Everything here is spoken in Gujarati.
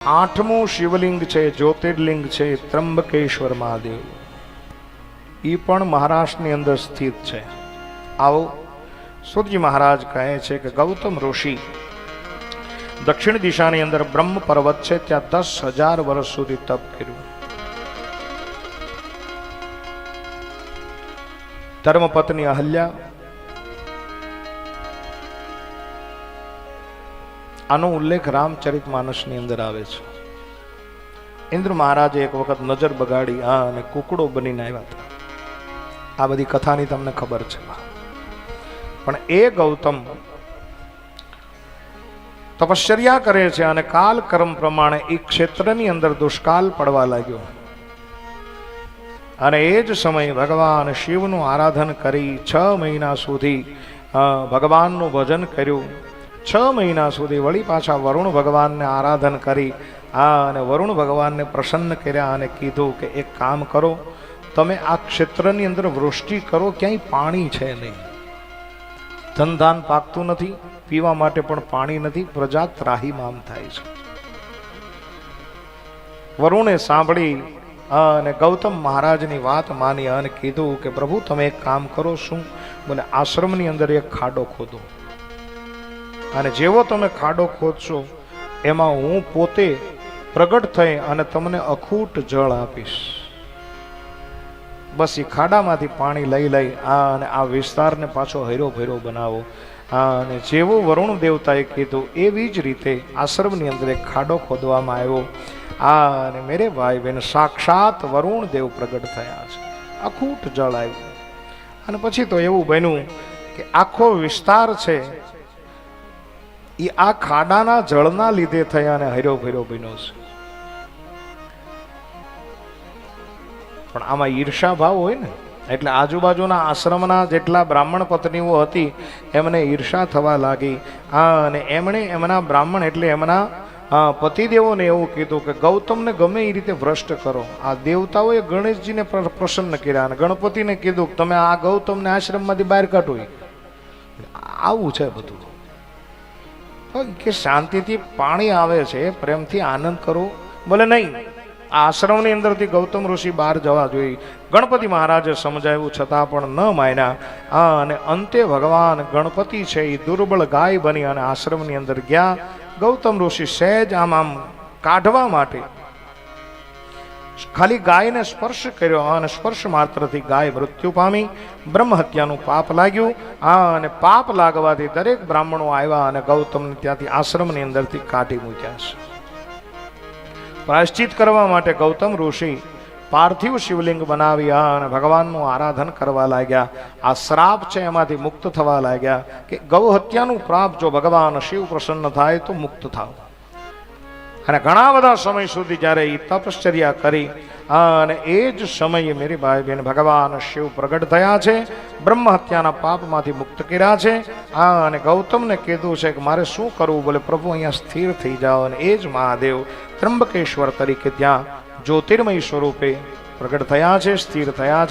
આઠમું શિવલિંગ છે, જ્યોતિર્લિંગ છે ત્રંબકેશ્વર મહાદેવ. એ પણ મહારાષ્ટ્રની અંદર સ્થિત છે. આવો સૂર્ય મહારાજ કહે છે કે ગૌતમ ઋષિ દક્ષિણ દિશાની અંદર બ્રહ્મ પર્વત છે, ત્યાં દસ હજાર વર્ષ સુધી તપ કર્યું. ધર્મપત્ની અહલ્યા આનો ઉલ્લેખ રામચરિત માનસની અંદર આવે છે. ઇન્દ્ર મહારાજે એક વખત નજર બગાડી, આ અને કુકડો બનીને આવ્યા હતા. આ બધી કથાની તમને ખબર છે. પણ એ ગૌતમ તપશ્ચર્યા કરે છે અને કાલ કર્મ પ્રમાણે એ ક્ષેત્રની અંદર દુષ્કાળ પડવા લાગ્યો. અને એ જ સમયે ભગવાન શિવનું આરાધન કરી છ મહિના સુધી ભગવાનનું ભજન કર્યું. છ મહિના સુધી વળી પાછા વરુણ ભગવાનને આરાધન કરી આ અને વરુણ ભગવાનને પ્રસન્ન કર્યા અને કીધું કે એક કામ કરો, તમે આ ક્ષેત્રની અંદર વૃષ્ટિ કરો, ક્યાંય પાણી છે નહીં. ધનધાન પાકતું નથી, પીવા માટે પણ પાણી નથી, પ્રજા ત્રાહીમામ થાય છે. વરુણે સાંભળી અને ગૌતમ મહારાજની વાત માની અને કીધું કે પ્રભુ, તમે એક કામ કરો, શું? બોલે આશ્રમની અંદર એક ખાડો ખોદો. અને જેવો તમે ખાડો ખોદશો, એમાં હું પોતે પ્રગટ થઈ અને તમને અખૂટ જળ આપીશ. બસ એ ખાડામાંથી પાણી લઈ લઈ આ અને આ વિસ્તારને પાછો હૈરો ભૈરો બનાવો. અને જેવો વરુણ દેવતાએ કીધું, એવી જ રીતે આશ્રમની અંદર એક ખાડો ખોદવામાં આવ્યો. આ અને મેરે ભાઈ બહેન સાક્ષાત વરુણ દેવ પ્રગટ થયા છે. અખૂટ જળ આવ્યું. અને પછી તો એવું બન્યું કે આખો વિસ્તાર છે એ આ ખાડાના જળના લીધે થયા અને હર્યો ભર્યો બન્યો છે. પણ આમાં ઈર્ષા ભાવ હોય ને, એટલે આજુબાજુના આશ્રમના જેટલા બ્રાહ્મણ પત્નીઓ હતી, એમને ઈર્ષા થવા લાગી. આ અને એમણે એમના બ્રાહ્મણ એટલે એમના પતિદેવોને એવું કીધું કે ગૌતમને ગમે એ રીતે ભ્રષ્ટ કરો. આ દેવતાઓએ ગણેશજીને પ્રસન્ન કર્યા અને ગણપતિને કીધું કે તમે આ ગૌતમને આશ્રમમાંથી બહાર કાઢો આવું છે બધું. કે શાંતિથી પાણી આવે છે, પ્રેમથી આનંદ કરો. બોલે નહીં, આશ્રમની અંદરથી ગૌતમ ઋષિ બહાર જવા જોઈએ. ગણપતિ મહારાજે સમજાવ્યું, છતાં પણ ન માન્યા. આ અને અંતે ભગવાન ગણપતિ છે, એ દુર્બળ ગાય બની અને આશ્રમની અંદર ગયા. ગૌતમ ઋષિ સહેજ આમ આમ કાઢવા માટે ખાલી ગાયને સ્પર્શ કર્યો અને સ્પર્શ માત્રથી ગાય મૃત્યુ પામી. બ્રહ્મ હત્યાનું પાપ લાગ્યું. આ અને પાપ લાગવાથી દરેક બ્રાહ્મણો આવ્યા અને ગૌતમને ત્યાંથી આશ્રમની અંદરથી કાઢી મૂક્યા છે. પ્રાયશ્ચિત કરવા માટે ગૌતમ ઋષિ પાર્થિવ શિવલિંગ બનાવ્યા અને ભગવાનનું આરાધન કરવા લાગ્યા. આ શ્રાપ છે એમાંથી મુક્ત થવા લાગ્યા કે ગૌ હત્યાનું પ્રાપ જો ભગવાન શિવ પ્રસન્ન થાય તો મુક્ત થાવ અને ઘણા બધા સમય સુધી જ્યારે એ તપશ્ચર્યા કરી, અને એ જ સમયે મેરી ભાઈ બહેન ભગવાન શિવ પ્રગટ થયા છે, બ્રહ્મ હત્યાના પાપમાંથી મુક્ત કર્યા છે. આ અને ગૌતમને કીધું છે કે મારે શું કરવું? બોલે, પ્રભુ, અહીંયા સ્થિર થઈ જાઓ અને એ જ મહાદેવ ત્રંબકેશ્વર તરીકે ત્યાં જ્યોતિર્મય સ્વરૂપે પ્રગટ થયા છે, સ્થિર થયા છે